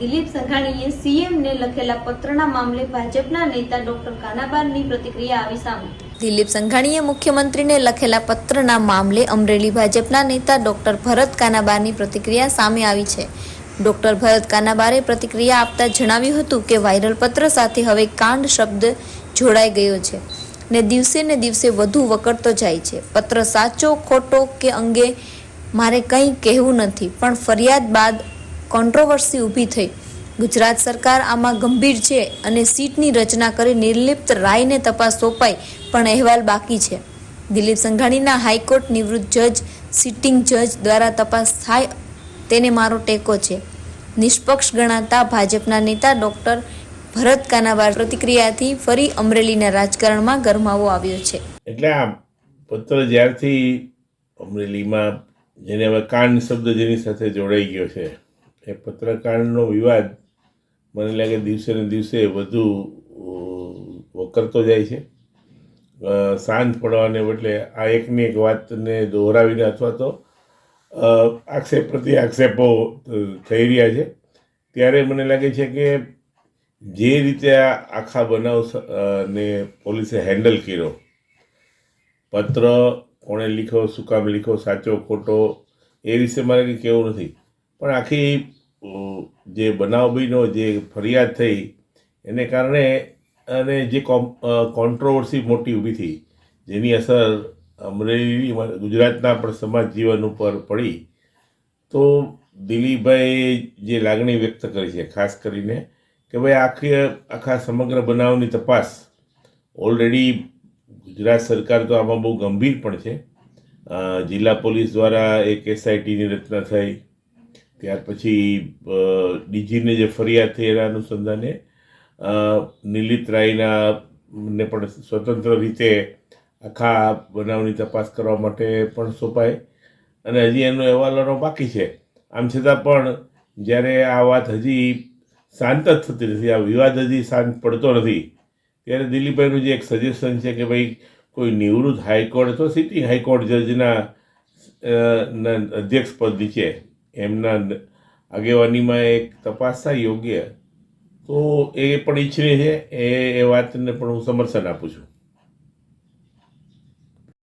દિલીપ સંઘાણીએ સીએમને લખેલા પત્રના મામલે ભાજપના નેતા ડોક્ટર કાનાબારની પ્રતિક્રિયા આવી સામે. દિલીપ સંઘાણીએ મુખ્યમંત્રીને લખેલા પત્રના મામલે અમરેલી ભાજપના નેતા ડોક્ટર ભરત કાનાબારની પ્રતિક્રિયા સામે આવી છે. ડોક્ટર ભરત કાનાબારે પ્રતિક્રિયા આપતા જણાવ્યું હતું કે વાયરલ પત્ર સાથે હવે કાંડ શબ્દ જોડાઈ ગયો છે ને દિવસે ને દિવસે વધુ વકરતો જાય છે. પત્ર સાચો, ખોટો કે અંગે મારે કંઈ કહેવું નથી, પણ ફરિયાદ બાદ કોન્ટ્રોવર્સી ઊભી થઈ. ગુજરાત સરકાર આમાં ગંભીર છે અને સીટની રચના કરી નિર્લિપ્ત રાયને તપાસ સોંપાઈ, પણ અહેવાલ બાકી છે. દિલીપ સંઘાણીના હાઈકોર્ટ નિવૃત્ત જજ સિટિંગ જજ દ્વારા તપાસ થાય તેને મારો ટેકો છે. નિષ્પક્ષ ગણાતા ભાજપના નેતા ડોક્ટર ભરત કાનાવાર પ્રતિક્રિયાથી ફરી અમરેલીના રાજકારણમાં ગરમાવો આવ્યો છે. એટલે આ પત્ર જ્યારથી અમરેલીમાં જેને હવે કાન શબ્દ જેની સાથે જોડાઈ ગયો છે એ પત્રકારનો વિવાદ મને લાગે દિવસે ને દિવસે વધુ વકરતો જાય છે. શાંત પડવાને બદલે આ એકની એક વાતને દોહરાવીને અથવા તો આક્ષેપ પ્રતિ આક્ષેપો થઈ રહ્યા છે. ત્યારે મને લાગે છે કે જે રીતે આ આખા બનાવ ને પોલીસે હેન્ડલ કર્યો, પત્ર કોણે લીખો, શું કામ લીખો, સાચો, ખોટો, એ વિશે મારે કંઈ કહેવું નથી. પણ આખી જે બનાવ બન્યો જે ફરિયાદ થઈ, એને કારણે, અને જે કોન્ટ્રોવર્સી મોટી ઊભી થઈ, જેની અસર અમરેલી ગુજરાતના પણ સમાજ જીવન ઉપર પડી, તો દિલીપભાઈ જે લાગણી વ્યક્ત કરી છે, ખાસ કરીને કે ભાઈ આખી, આખા સમગ્ર બનાવની તપાસ, ઓલરેડી ગુજરાત સરકાર તો આમાં બહુ ગંભીર પણ છે. જિલ્લા પોલીસ દ્વારા એક એસઆઈટીની રચના થઈ ત્યાર પછી ડીજીને જે ફરિયાદ થઈ એના અનુસંધાને નિલિત રાયના ને પણ સ્વતંત્ર રીતે આખા બનાવની તપાસ કરવા માટે પણ સોંપાય અને હજી એનો અહેવાલોનો બાકી છે. આમ છતાં પણ જ્યારે આ વાત હજી શાંત જ થતી નથી, આ વિવાદ હજી શાંત પડતો નથી, ત્યારે દિલીપભાઈનું જે એક સજેશન છે કે ભાઈ, કોઈ નિવૃત્ત હાઈકોર્ટ અથવા સિટિંગ હાઈકોર્ટ જજના અધ્યક્ષ પદ નીચે એમના આગેવાનીમાં એક તપાસ થાય યોગ્ય. તો એ પણ ઈચ્છનીય છે, એ એ વાતને પણ હું સમર્થન આપું છું.